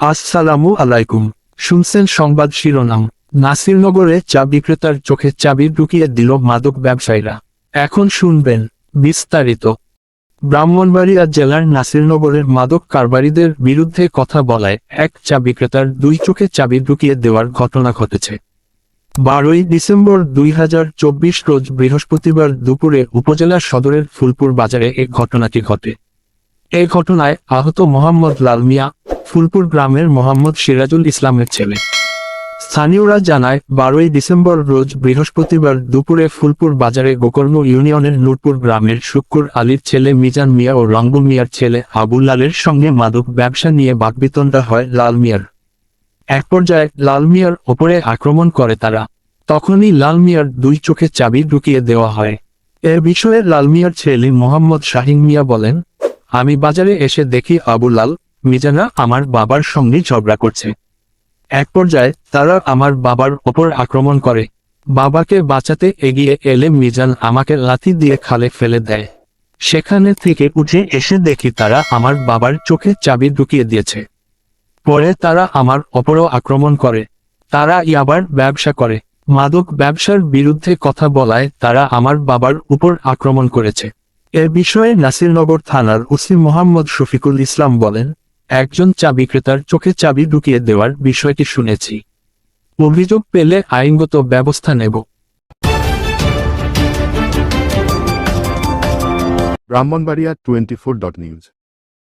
আসসালামু আলাইকুম। শুনছেন সংবাদ শিরোনাম। নাসিরনগরে চা বিক্রেতার চোখে চাবি ঢুকিয়ে দিল মাদক ব্যবসায়ীরা। এখন শুনবেন বিস্তারিত। ব্রাহ্মণবাড়িয়া জেলার নাসিরনগরের মাদক কারবারিদের বিরুদ্ধে কথা বলায় এক চা বিক্রেতার দুই চোখে চাবি ঢুকিয়ে দেওয়ার ঘটনা ঘটেছে। বারোই ডিসেম্বর দুই হাজার চব্বিশ রোজ বৃহস্পতিবার দুপুরে উপজেলা সদরের ফুলপুর বাজারে এক ঘটনাটি ঘটে। এই ঘটনায় আহত মোহাম্মদ লাল মিয়া ফুলপুর গ্রামের মোহাম্মদ সিরাজুল ইসলামের ছেলে। স্থানীয়রা জানায়, বারোই ডিসেম্বর রোজ বৃহস্পতিবার দুপুরে ফুলপুর বাজারে গোকর্ণ ইউনিয়নের নূরপুর গ্রামের শুক্কুর আলীর ছেলে মিজান মিয়া ও রঙ্গু মিয়ার ছেলে আবুল লালের সঙ্গে মাদক ব্যবসা নিয়ে বাকবিতণ্ডা হয় লাল মিয়ার। এক পর্যায়ে লাল মিয়ার ওপরে আক্রমণ করে তারা। তখনই লাল মিয়ার দুই চোখে চাবি ঢুকিয়ে দেওয়া হয়। এ বিষয়ে লাল মিয়ার ছেলে মোহাম্মদ শাহিন মিয়া বলেন, আমি বাজারে এসে দেখি আবুল লাল মিজানা আমার বাবার সঙ্গে ঝগড়া করছে। এক পর্যায়ে তারা আমার বাবার ওপর আক্রমণ করে। বাবাকে বাঁচাতে এগিয়ে এলে মিজান আমাকে লাথি দিয়ে খালে ফেলে দেয়। সেখানে থেকে উঠে এসে দেখি তারা আমার বাবার চোখে চাবি ঢুকিয়ে দিয়েছে। পরে তারা আমার ওপরও আক্রমণ করে। তারা ইয়াবার ব্যবসা করে। মাদক ব্যবসার বিরুদ্ধে কথা বলায় তারা আমার বাবার উপর আক্রমণ করেছে। এ বিষয়ে নাসিরনগর থানার ওসি মোহাম্মদ শফিকুল ইসলাম বলেন একজন চা বিক্রেতার চোখে চাবি ঢুকিয়ে দেওয়ার বিষয়টি শুনেছি। অভিযোগ পেলে আইনগত ব্যবস্থা নেব। Brahmanbaria twenty four dot news